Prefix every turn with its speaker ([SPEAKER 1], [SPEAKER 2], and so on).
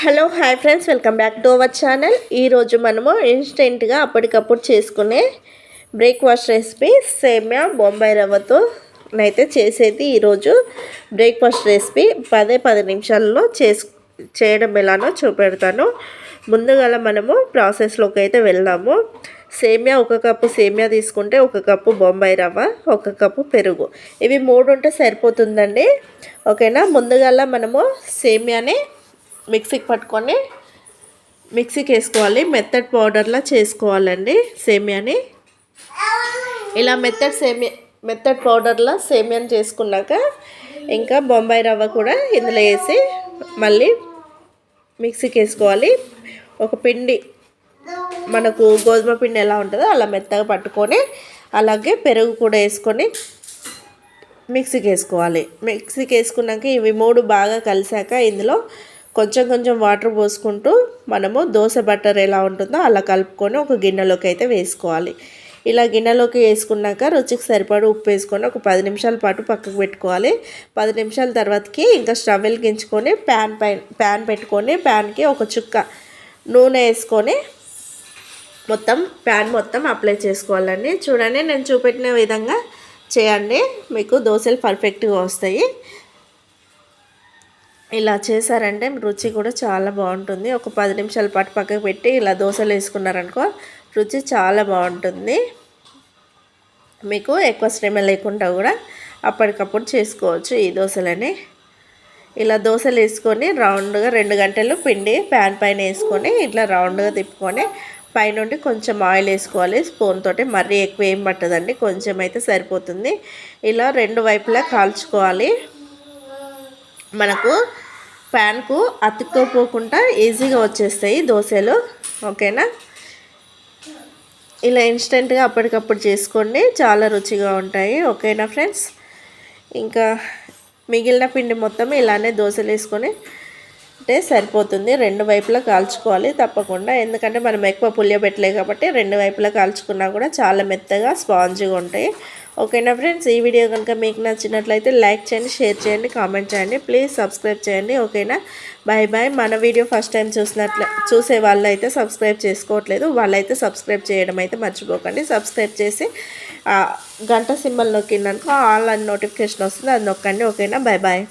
[SPEAKER 1] Hello hi friends welcome back to our channel. ఈరోజు మనము ఇన్స్టెంట్గా అప్పటికప్పుడు చేసుకునే బ్రేక్ఫాస్ట్ రెసిపీ సేమ్యా బొంబాయి రవ్వతో అయితే చేసేది ఈరోజు బ్రేక్ఫాస్ట్ రెసిపీ పదే పది నిమిషాల్లో చేసు చేయడం ఎలానో చూపెడతాను. ముందుగా మనము ప్రాసెస్లోకి అయితే వెళ్దాము. సేమియా ఒక కప్పు సేమియా తీసుకుంటే ఒక కప్పు బొంబాయి రవ్వ ఒక కప్పు పెరుగు. ఇవి మూడు ఉంటే సరిపోతుందండి. ఓకేనా? ముందుగా మనము సేమియాని మిక్సీకి పట్టుకొని మిక్సీకి వేసుకోవాలి. మెత్తడ్ పౌడర్లా చేసుకోవాలండి సేమియాని. ఇలా మెత్తడ్ సేమియా మెత్తడ్ పౌడర్లా సేమియాని చేసుకున్నాక ఇంకా బొంబాయి రవ్వ కూడా ఇందులో వేసి మళ్ళీ మిక్సీకి వేసుకోవాలి. ఒక పిండి మనకు గోధుమ పిండి ఎలా ఉంటుందో అలా మెత్తగా పట్టుకొని అలాగే పెరుగు కూడా వేసుకొని మిక్సీకి వేసుకోవాలి. మిక్సీకి వేసుకున్నాక ఇవి మూడు బాగా కలిసాక ఇందులో కొంచెం కొంచెం వాటర్ పోసుకుంటూ మనము దోశ బట్టర్ ఎలా ఉంటుందో అలా కలుపుకొని ఒక గిన్నెలోకి అయితే వేసుకోవాలి. ఇలా గిన్నెలోకి వేసుకున్నాక రుచికి సరిపడి ఉప్పు వేసుకొని ఒక పది నిమిషాల పాటు పక్కకు పెట్టుకోవాలి. పది నిమిషాల తర్వాతకి ఇంకా స్టవ్ వెలిగించుకొని ప్యాన్ పైన ప్యాన్ పెట్టుకొని ప్యాన్కి ఒక చుక్క నూనె వేసుకొని మొత్తం ప్యాన్ మొత్తం అప్లై చేసుకోవాలండి. చూడండి నేను చూపెట్టిన విధంగా చేయండి. మీకు దోశలు పర్ఫెక్ట్గా వస్తాయి. ఇలా చేశారంటే రుచి కూడా చాలా బాగుంటుంది. ఒక పది నిమిషాల పాటు పక్కకు పెట్టి ఇలా దోశలు వేసుకున్నారనుకో రుచి చాలా బాగుంటుంది. మీకు ఎక్కువ శ్రమ లేకుండా కూడా అప్పటికప్పుడు చేసుకోవచ్చు ఈ దోశలని. ఇలా దోశలు వేసుకొని రౌండ్గా రెండు గంటలు పిండి ప్యాన్ పైన వేసుకొని ఇట్లా రౌండ్గా తిప్పుకొని పైనుండి కొంచెం ఆయిల్ వేసుకోవాలి. స్పూన్ తోటి మరీ ఎక్కువ ఏం పట్టదండి కొంచెం అయితే సరిపోతుంది. ఇలా రెండు వైపులా కాల్చుకోవాలి. మనకు ప్యాన్కు అతుక్కోపోకుండా ఈజీగా వచ్చేస్తాయి దోశలు. ఓకేనా? ఇలా ఇన్స్టెంట్గా అప్పటికప్పుడు చేసుకోండి. చాలా రుచిగా ఉంటాయి. ఓకేనా ఫ్రెండ్స్? ఇంకా మిగిలిన పిండి మొత్తం ఇలానే దోశలు వేసుకొని అంటే సరిపోతుంది. రెండు వైపులా కాల్చుకోవాలి తప్పకుండా. ఎందుకంటే మనం ఎక్కువ పులియబెట్టలే కాబట్టి రెండు వైపులా కాల్చుకున్నా కూడా చాలా మెత్తగా స్పాంజ్గా ఉంటాయి. ఓకేనా ఫ్రెండ్స్? ఈ వీడియో కనుక మీకు నచ్చినట్లయితే లైక్ చేయండి షేర్ చేయండి కామెంట్ చేయండి. ప్లీజ్ సబ్స్క్రైబ్ చేయండి. ఓకేనా? బాయ్ బాయ్ మన వీడియో ఫస్ట్ టైం చూసినట్లే చూసే వాళ్ళు అయితే సబ్స్క్రైబ్ చేసుకోవట్లేదు. వాళ్ళైతే సబ్స్క్రైబ్ చేయడం అయితే మర్చిపోకండి. సబ్స్క్రైబ్ చేసి గంట సింబల్ నొక్కిందనుకో ఆల్ అని నోటిఫికేషన్ వస్తుంది. అది నొక్కండి. ఓకేనా? Bye bye